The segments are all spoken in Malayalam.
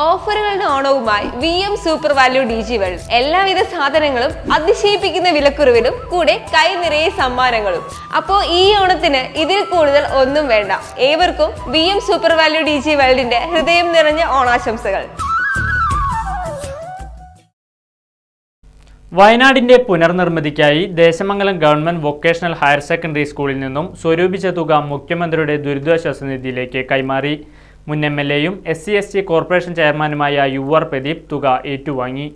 ഓഫറുകളുടെ ഓണവുമായി V M super value D G world എല്ലാവിധ സാധനങ്ങളും അതിശയിപ്പിക്കുന്ന വിലക്കുറവിലും കൂടെ കൈ നിറയെ സമ്മാനങ്ങളും. അപ്പോൾ ഈ ഓണത്തിന് ഇതിൽ കൂടുതൽ ഒന്നും വേണ്ട. ഏവർക്കും V M super value D G വേൾഡിന്റെ ഹൃദയം നിറഞ്ഞ ഓണാശംസകൾ. വയനാടിന്റെ പുനർനിർമ്മിതിക്കായി Desamangalam government vocational higher secondary സ്കൂളിൽ നിന്നും സ്വരൂപിച്ച തുക മുഖ്യമന്ത്രിയുടെ ദുരിതാശ്വാസ നിധിയിലേക്ക് കൈമാറി. മുൻ എം എൽ എയും S C S T corporation ചെയർമാനുമായ യു ആർ പ്രദീപ് തുക ഏറ്റുവാങ്ങി.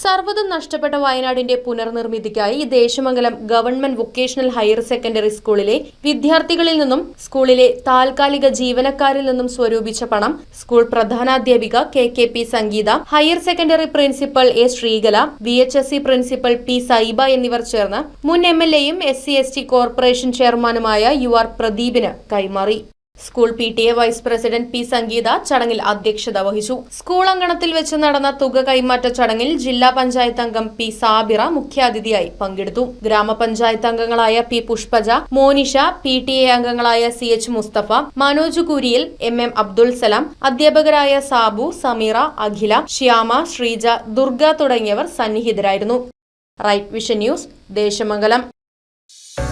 സർവതും നഷ്ടപ്പെട്ട വയനാടിന്റെ പുനർനിർമ്മിതിക്കായി Desamangalam government vocational higher secondary സ്കൂളിലെ വിദ്യാർത്ഥികളിൽ നിന്നും സ്കൂളിലെ താൽക്കാലിക ജീവനക്കാരിൽ നിന്നും സ്വരൂപിച്ച പണം school പ്രധാനാധ്യാപിക K K P Sangeetha higher secondary principal A Sreekala V H S C principal P Saiba എന്നിവർ ചേർന്ന് മുൻ എം എൽ എയും S C S T corporation ചെയർമാനുമായ യു ആർ പ്രദീപിന് കൈമാറി. School P T A vice president P Sangeetha ചടങ്ങിൽ അധ്യക്ഷത വഹിച്ചു. സ്കൂൾ അങ്കണത്തിൽ വെച്ച് നടന്ന തുക കൈമാറ്റ ചടങ്ങിൽ ജില്ലാ പഞ്ചായത്ത് അംഗം പി സാബിറ മുഖ്യാതിഥിയായി പങ്കെടുത്തു. ഗ്രാമപഞ്ചായത്ത് അംഗങ്ങളായ P Pushpaja Monisha P T A അംഗങ്ങളായ C H Musthafa Manoj Kuriyil M M Abdul Salam അധ്യാപകരായ സാബു സമീറ അഖില ശ്യാമ ശ്രീജ ദുർഗ തുടങ്ങിയവർ സന്നിഹിതരായിരുന്നു. Right vision news Desamangalam.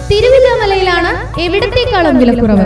തിരുവില്ലാമലയിലാണ് എവിടത്തേക്കാളും വിലക്കുറവ്